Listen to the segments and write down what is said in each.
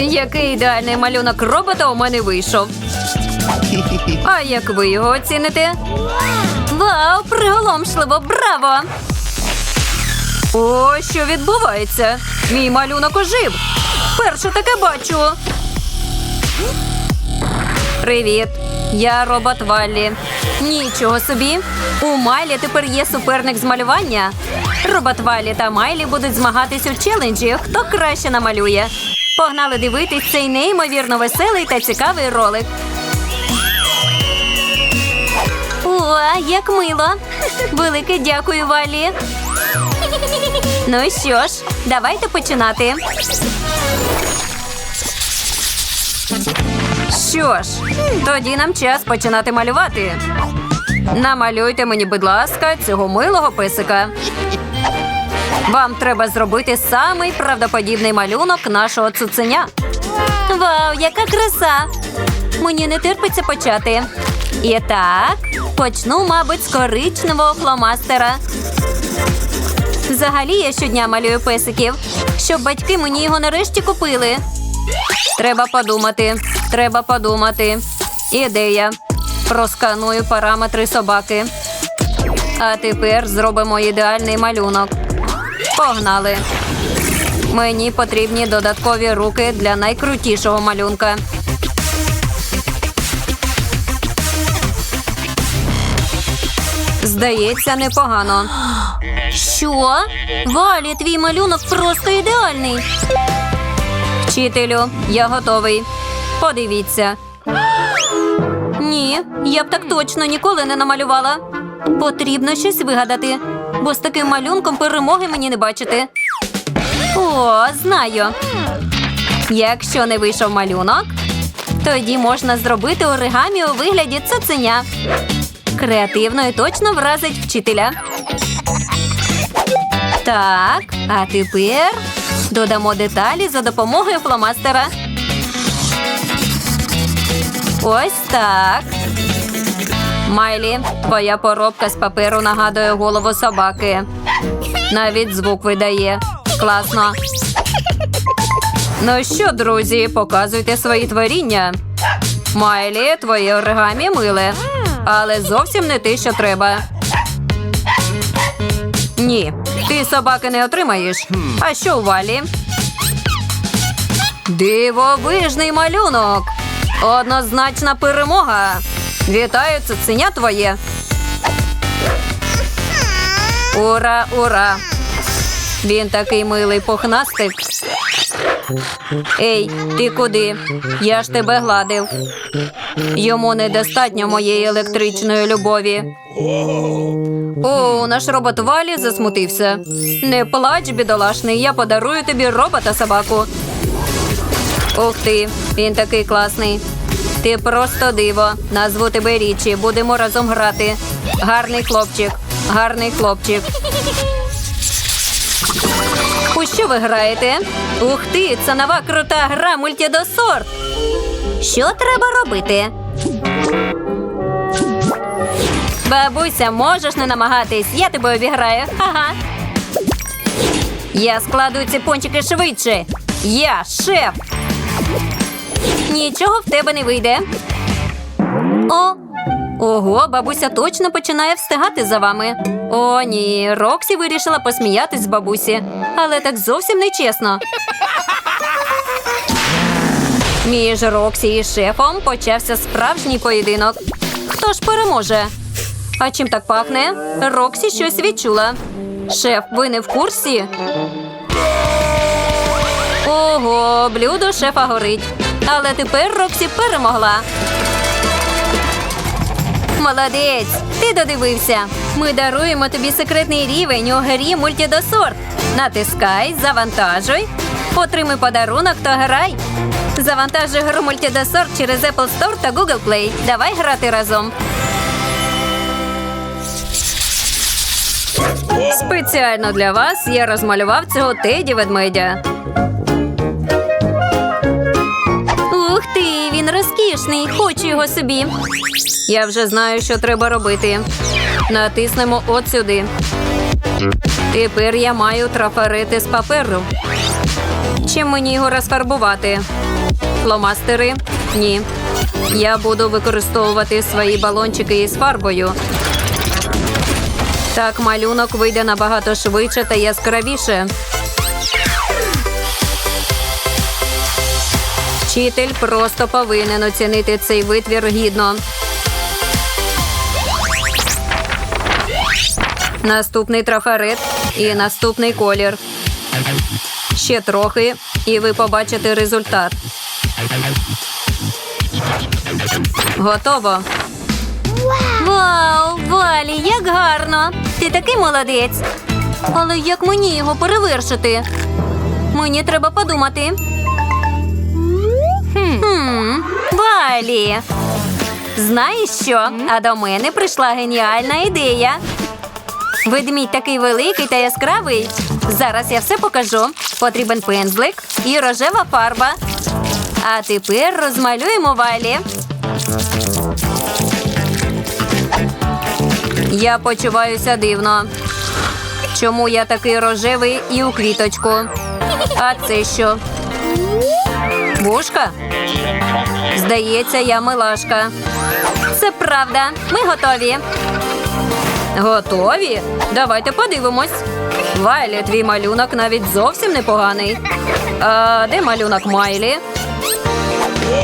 Який ідеальний малюнок робота у мене вийшов. А як ви його оціните? Вау, приголомшливо, браво! О, що відбувається? Мій малюнок ожив. Перше таке бачу. Привіт, я робот Валлі. Нічого собі. У Майлі тепер є суперник з малювання. Робот Валлі та Майлі будуть змагатись у челенджі, хто краще намалює. Погнали дивитись цей неймовірно веселий та цікавий ролик. О, як мило! Велике дякую, Валі. Ну що ж, давайте починати. Що ж, тоді нам час починати малювати. Намалюйте мені, будь ласка, цього милого писика. Вам треба зробити самий правдоподібний малюнок нашого цуценя. Вау, яка краса! Мені не терпиться почати. І так, почну, мабуть, з коричневого фломастера. Взагалі я щодня малюю песиків, щоб батьки мені його нарешті купили. Треба подумати, треба подумати. Ідея. Просканую параметри собаки. А тепер зробимо ідеальний малюнок. Погнали. Мені потрібні додаткові руки для найкрутішого малюнка. Здається, непогано. Що? Валі, твій малюнок просто ідеальний. Вчителю, я готовий. Подивіться. Ні, я б так точно ніколи не намалювала. Потрібно щось вигадати, бо з таким малюнком перемоги мені не бачити. О, знаю. Якщо не вийшов малюнок, тоді можна зробити оригамі у вигляді цуценя. Креативно і точно вразить вчителя. Так, а тепер додамо деталі за допомогою фломастера. Ось так. Майлі, твоя поробка з паперу нагадує голову собаки. Навіть звук видає. Класно. Ну що, друзі, показуйте свої творіння. Майлі, твоє оригамі миле, але зовсім не те, що треба. Ні, ти собаки не отримаєш. А що у валі? Дивовижний малюнок. Однозначна перемога. Вітаю, цуценя твоє. Ура, ура! Він такий милий пухнастик. Ей, ти куди? Я ж тебе гладив. Йому недостатньо моєї електричної любові. О, наш робот Валі засмутився. Не плач, бідолашний, я подарую тобі робота собаку. Ух ти, він такий класний. Ти просто диво. Назву тебе Річі. Будемо разом грати. Гарний хлопчик, гарний хлопчик. У що ви граєте? Ух ти, це нова крута гра мультідосорт. Що треба робити? Бабуся, можеш не намагатись, я тебе обіграю. Ага. Я складу ці пончики швидше. Я шеф. Нічого в тебе не вийде. О, ого, бабуся точно починає встигати за вами. О, ні, Роксі вирішила посміятись з бабусі, але так зовсім не чесно. Між Роксі і шефом почався справжній поєдинок. Хто ж переможе? А чим так пахне? Роксі щось відчула. Шеф, ви не в курсі? Ого, блюдо шефа горить. Але тепер Роксі перемогла. Молодець, ти додивився. Ми даруємо тобі секретний рівень у грі мультідосорт. Натискай, завантажуй, отримай подарунок та грай. Завантажуй гру мультідосорт через Apple Store та Google Play. Давай грати разом. Спеціально для вас я розмалював цього теді ведмедя. Розкішний. Хочу його собі. Я вже знаю, що треба робити. Натиснемо от сюди. Тепер я маю трафарети з паперу. Чим мені його розфарбувати? Фломастери? Ні. Я буду використовувати свої балончики із фарбою. Так малюнок вийде набагато швидше та яскравіше. Вчитель просто повинен оцінити цей витвір гідно. Наступний трафарет і наступний колір. Ще трохи, і ви побачите результат. Готово. Вау, Валі, як гарно! Ти такий молодець. Але як мені його перевершити? Мені треба подумати. Хм, Валі. Знаєш що? А до мене прийшла геніальна ідея. Ведмідь такий великий та яскравий. Зараз я все покажу. Потрібен пензлик і рожева фарба. А тепер розмалюємо валі. Я почуваюся дивно. Чому я такий рожевий і у квіточку? А це що? Бушка? Здається, я милашка. Це правда. Ми готові. Готові? Давайте подивимось. Вайлі, твій малюнок навіть зовсім непоганий. А де малюнок Майлі?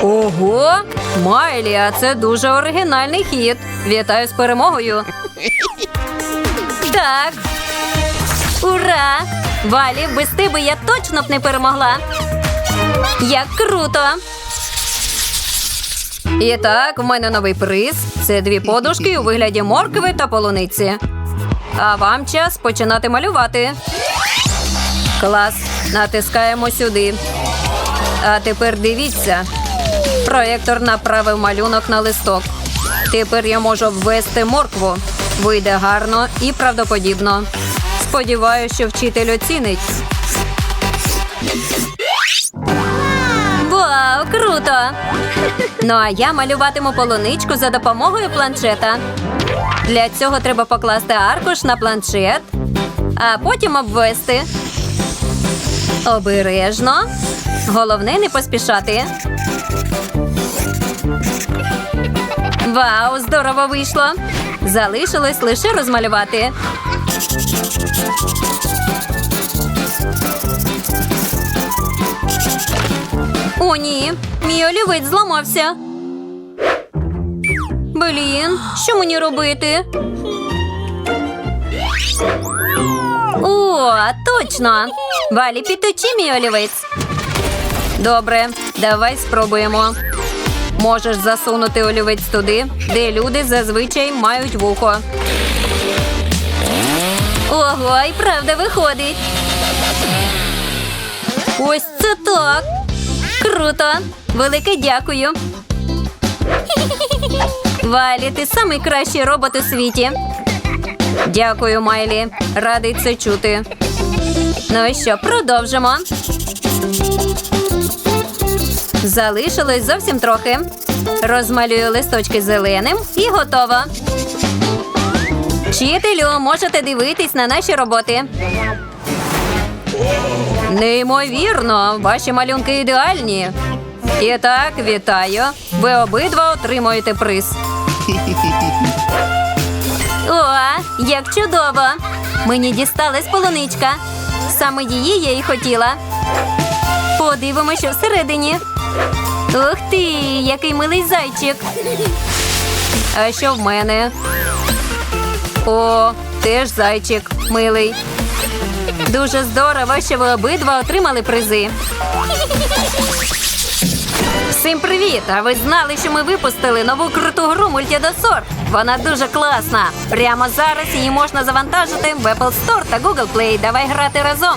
Ого! Майлі, а це дуже оригінальний хід. Вітаю з перемогою. Так. Ура! Валі, без тебе я точно б не перемогла. Як круто! І так, в мене новий приз. Це дві подушки у вигляді моркви та полуниці. А вам час починати малювати. Клас. Натискаємо сюди. А тепер дивіться. Проєктор направив малюнок на листок. Тепер я можу ввести моркву. Вийде гарно і правдоподібно. Сподіваюся, що вчитель оцінить. Круто! Ну а я малюватиму полуничку за допомогою планшета. Для цього треба покласти аркуш на планшет, а потім обвести. Обережно. Головне не поспішати. Вау, здорово вийшло! Залишилось лише розмалювати. О, ні, мій олівець зламався. Блін, що мені робити? О, точно! Валі, підточи мій олівець. Добре, давай спробуємо. Можеш засунути олівець туди, де люди зазвичай мають вухо. Ого, і правда виходить. Ось це так. Круто! Велике дякую. Валі, ти самий кращий робот у світі. Дякую, Майлі. Радий це чути. Ну і що, продовжимо. Залишилось зовсім трохи. Розмалюю листочки зеленим і готово. Вчителю, можете дивитись на наші роботи. Неймовірно, ваші малюнки ідеальні. І так, вітаю. Ви обидва отримуєте приз. О, як чудово! Мені дісталась полуничка. Саме її я і хотіла. Подивимося, що всередині. Ух ти, який милий зайчик. А що в мене? О, теж зайчик милий. Дуже здорово, що ви обидва отримали призи. Всім привіт! А ви знали, що ми випустили нову круту гру Мультідосор? Вона дуже класна. Прямо зараз її можна завантажити в Apple Store та Google Play. Давай грати разом.